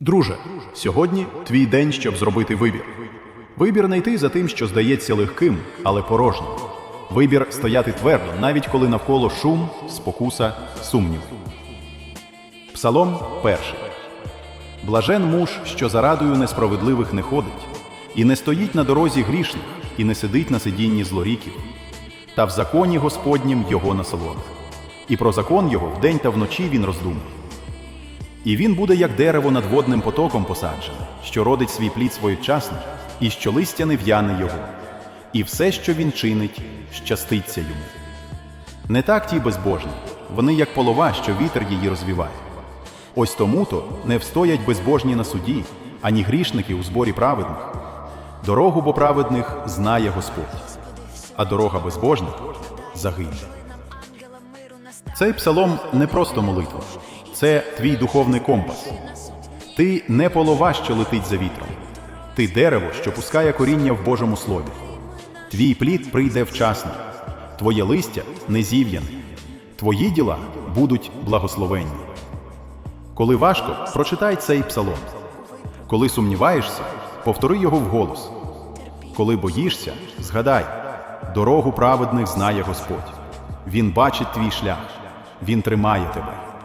Друже, сьогодні твій день, щоб зробити вибір. Вибір не йти за тим, що здається легким, але порожнім. Вибір стояти твердо, навіть коли навколо шум, спокуса, сумнів. Псалом перший. Блажен муж, що за радою несправедливих не ходить, і не стоїть на дорозі грішних, і не сидить на сидінні злоріків. Та в законі Господнім його насолода. І про закон його вдень та вночі він роздумує. І він буде як дерево над водним потоком посаджене, що родить свій плід своєчасно, і що листя не в'яне його, і все, що він чинить, щаститься йому. Не так ті безбожні, вони як полова, що вітер її розвіває. Ось тому то не встоять безбожні на суді, ані грішники у зборі праведних. Дорогу бо праведних знає Господь, а дорога безбожних загине. Цей псалом не просто молитва, це твій духовний компас. Ти не полова, що летить за вітром. Ти дерево, що пускає коріння в Божому Слові. Твій плід прийде вчасно, твоє листя не зів'яне, твої діла будуть благословенні. Коли важко, прочитай цей псалом. Коли сумніваєшся, повтори його вголос. Коли боїшся, згадай, дорогу праведних знає Господь. Він бачить твій шлях, Він тримає тебе.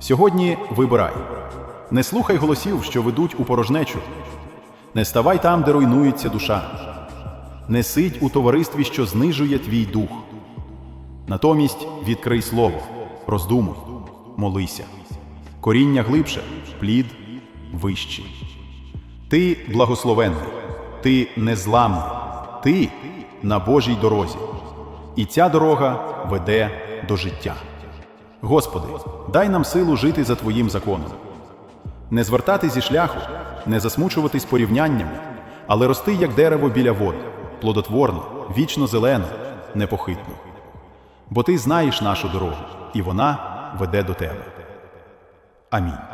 Сьогодні вибирай. Не слухай голосів, що ведуть у порожнечу. Не ставай там, де руйнується душа. Не сидь у товаристві, що знижує твій дух. Натомість відкрий слово, роздумуй, молися. Коріння глибше, плід вищий. Ти благословенний, ти незламний, ти на Божій дорозі. І ця дорога веде до життя. Господи, дай нам силу жити за Твоїм законом. Не звертати зі шляху, не засмучуватись порівняннями, але рости як дерево біля води, плодотворно, вічно зелено, непохитно. Бо ти знаєш нашу дорогу, і вона веде до тебе. Амінь.